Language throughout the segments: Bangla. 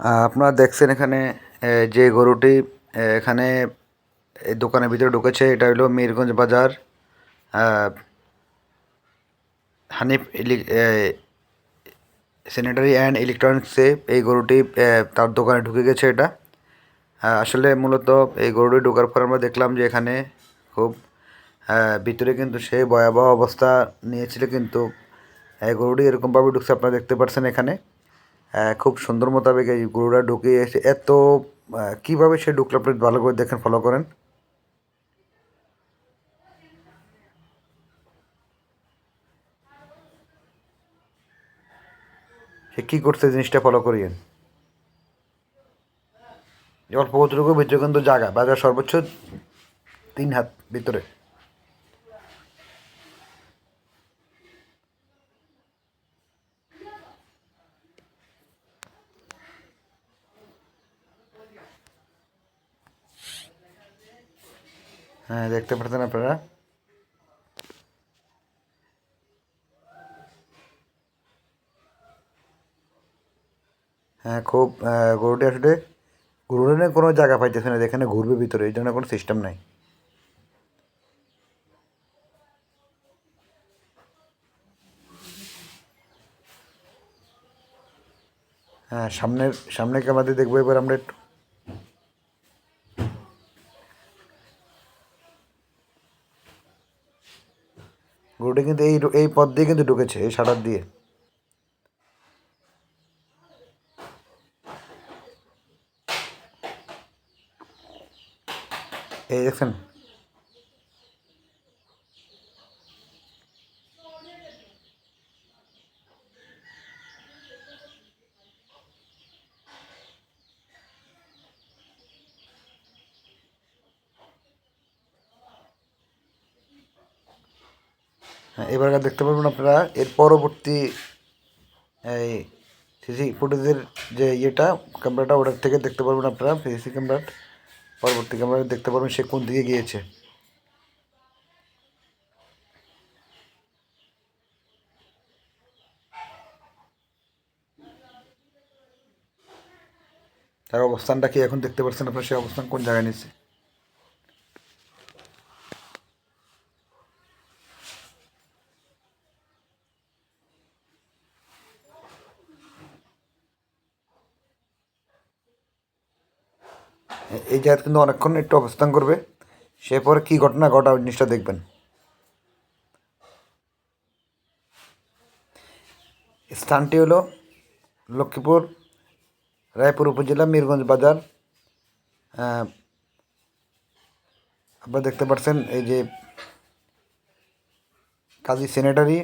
আপনারা দেখছেন এখানে যে গরুটি এখানে দোকানের ভিতরে ঢুকেছে, এটা হলো মিরগঞ্জ বাজার হানিফ স্যানিটারি অ্যান্ড ইলেকট্রনিক্সে এই গরুটি তার দোকানে ঢুকে গেছে এটা। আসলে মূলত এই গরুটি ঢোকার পর আমরা দেখলাম যে এখানে খুব ভিতরে কিন্তু সে ভয়াবহ অবস্থা নিয়েছিল কিন্তু এই গরুটি এরকমভাবে ঢুকছে, আপনারা দেখতে পাচ্ছেন এখানে। খুব সুন্দর মোতাবেক এই গরুটা ঢুকে এসে এত কীভাবে সে ঢুকলো আপনি ভালো করে দেখেন ফলো করেন। সে কী করছে জিনিসটা ফলো করিয়েন। অল্প কতটুকু, ভিতরে কিন্তু জায়গা, বাজার সর্বোচ্চ তিন হাত ভিতরে। হ্যাঁ দেখতে পাচ্ছেন আপনারা। হ্যাঁ খুব গরুটি আসলে গরুর কোনো জায়গা পাইতেছে না, যেখানে ঘুরবে ভিতরে, এই জন্য কোনো সিস্টেম নাই। হ্যাঁ সামনের সামনে ক্যামেরা দিয়ে দেখব, এবার আমরা একটু গরুটি কিন্তু এই এই পথ দিয়ে কিন্তু ঢুকেছে এই সাটার দিয়ে। এই দেখছেন? এবার দেখতে পারবেন আপনারা, এর পরবর্তী, এই সিসি ফুটেজের যে ইয়েটা, ক্যামেরাটা ওটার থেকে দেখতে পারবেন আপনারা, সিসি ক্যামেরার পরবর্তী ক্যামেরা দেখতে পারবেন সে কোন দিকে গিয়েছে। তার অবস্থানটা কি এখন দেখতে পাচ্ছেন আপনার? সে অবস্থান কোন জায়গায় নিচ্ছে এই জায়গায় কিন্তু অনেকক্ষণ একটু অবস্থান করবে। সে পরে কী ঘটনা ঘটা জিনিসটা দেখবেন। স্থানটি হলো লক্ষ্মীপুর, রায়পুর উপজেলা, মিরগঞ্জ বাজার। আপনারা দেখতে পাচ্ছেন এই যে কাজী সেনেটারি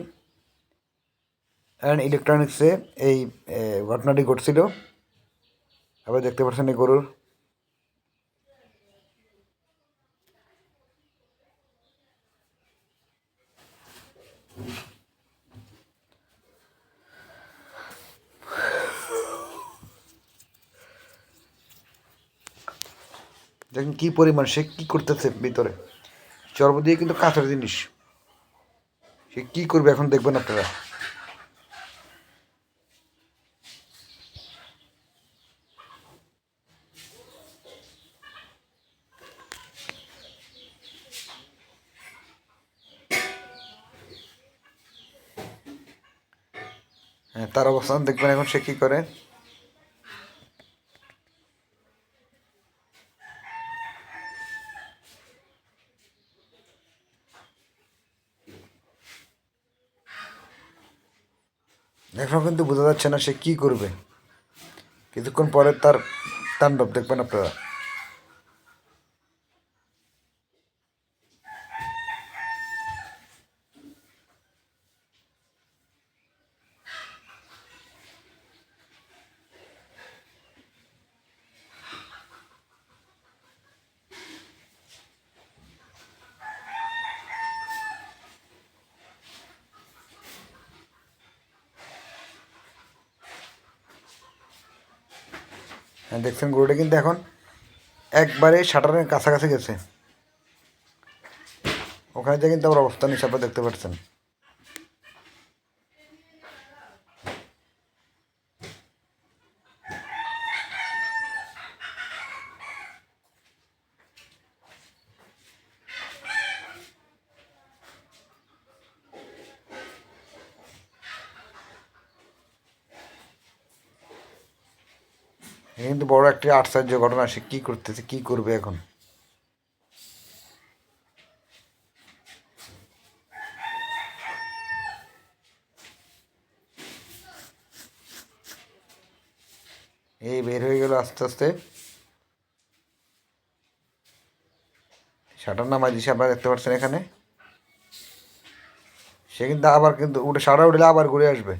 অ্যান্ড ইলেকট্রনিক্সে এই ঘটনাটি ঘটছিল। আপনারা দেখতে পাচ্ছেন এই গরুর দেখেন কী পরিমাণ, সে কী করতেছে ভিতরে? চর্ব দিয়ে কিন্তু কাঁচার জিনিস। সে কী করবে এখন দেখবেন আপনারা। হ্যাঁ তার অবস্থান দেখবেন এখন সে কী করে? এখনও কিন্তু বোঝা যাচ্ছে না সে কী করবে। কিছুক্ষণ পরে তার তাণ্ডব দেখবেন আপনারা। দেখছেন গরুটা কিন্তু এখন একবারে শাটারের কাছাকাছি গেছে। ওখানে যে কিন্তু আমার অবস্থান হিসাবে দেখতে পাচ্ছেন। কিন্তু বড় একটি আশ্চর্য ঘটনা, সে কি করতেছে, কি করবে এখন? এই বের হয়ে গেল আস্তে আস্তে। শাটার নামাই দিছে আপনারা দেখতে পাচ্ছেন এখানে? সে কিন্তু আবার কিন্তু উঠে সারা উঠলে আবার ঘুরে আসবে।